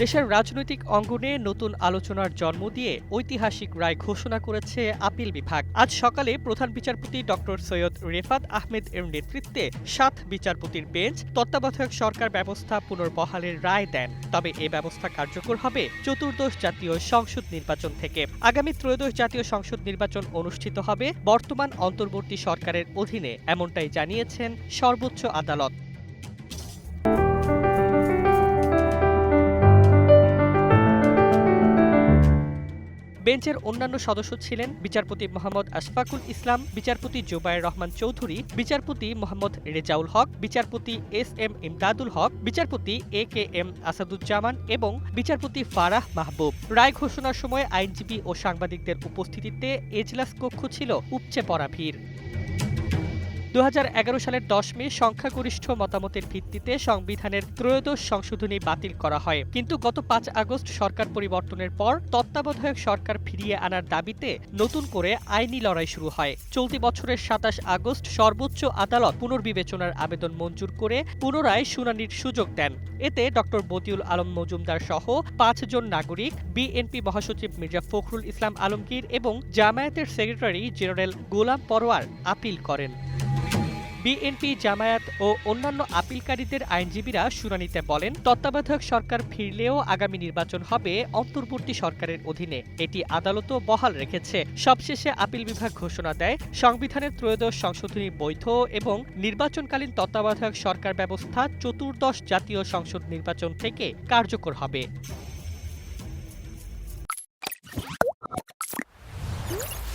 দেশের রাজনৈতিক অঙ্গনে নতুন আলোচনার জন্ম দিয়ে ঐতিহাসিক রায় ঘোষণা করেছে আপিল বিভাগ। আজ সকালে প্রধান বিচারপতি ডক্টর সৈয়দ রেফাত আহমেদ এর নেতৃত্বে সাত বিচারপতির বেঞ্চ তত্ত্বাবধায়ক সরকার ব্যবস্থা পুনর্বহালের রায় দেন। তবে এ ব্যবস্থা কার্যকর হবে চতুর্দশ জাতীয় সংসদ নির্বাচন থেকে। আগামী ত্রয়োদশ জাতীয় সংসদ নির্বাচন অনুষ্ঠিত হবে বর্তমান অন্তর্বর্তী সরকারের অধীনে, এমনটাই জানিয়েছেন সর্বোচ্চ আদালত। বেঞ্চের অন্যান্য সদস্য ছিলেন বিচারপতি মোহাম্মদ আশফাকুল ইসলাম, বিচারপতি জোবায়ের রহমান চৌধুরী, বিচারপতি মোহাম্মদ রেজাউল হক, বিচারপতি এস এম ইমদাদুল হক, বিচারপতি এ কে এম আসাদুজ্জামান এবং বিচারপতি ফারাহ মাহবুব। রায় ঘোষণার সময় আইনজীবী ও সাংবাদিকদের উপস্থিতিতে এজলাস কক্ষ ছিল উপচে পড়া ভিড়। দু হাজার এগারো সালের দশ মে সংখ্যাগরিষ্ঠ মতামতের ভিত্তিতে সংবিধানের ত্রয়োদশ সংশোধনী বাতিল করা হয়। কিন্তু গত পাঁচ আগস্ট সরকার পরিবর্তনের পর তত্ত্বাবধায়ক সরকার ফিরিয়ে আনার দাবিতে নতুন করে আইনি লড়াই শুরু হয়। চলতি বছরের সাতাশ আগস্ট সর্বোচ্চ আদালত পুনর্বিবেচনার আবেদন মঞ্জুর করে পুনরায় শুনানির সুযোগ দেন। এতে ডক্টর বদিউল আলম মজুমদার সহ পাঁচজন নাগরিক, বিএনপি মহাসচিব মির্জা ফখরুল ইসলাম আলমগীর এবং জামায়াতের secretary general Golam Parwar appeal করেন। বিএনপি জামায়াত ও অন্যান্য আপিলকারীদের আইনজীবীরা শুনানিতে বলেন, তত্ত্বাবধায়ক সরকার ফিরলেও আগামী নির্বাচন হবে অন্তর্বর্তী সরকারের অধীনে। এটি আদালতও বহাল রেখেছে। সবশেষে আপিল বিভাগ ঘোষণা দেয়, সংবিধানের ত্রয়োদশ সংশোধনী বৈধ এবং নির্বাচনকালীন তত্ত্বাবধায়ক সরকার ব্যবস্থা চতুর্দশ জাতীয় সংসদ নির্বাচন থেকে কার্যকর হবে।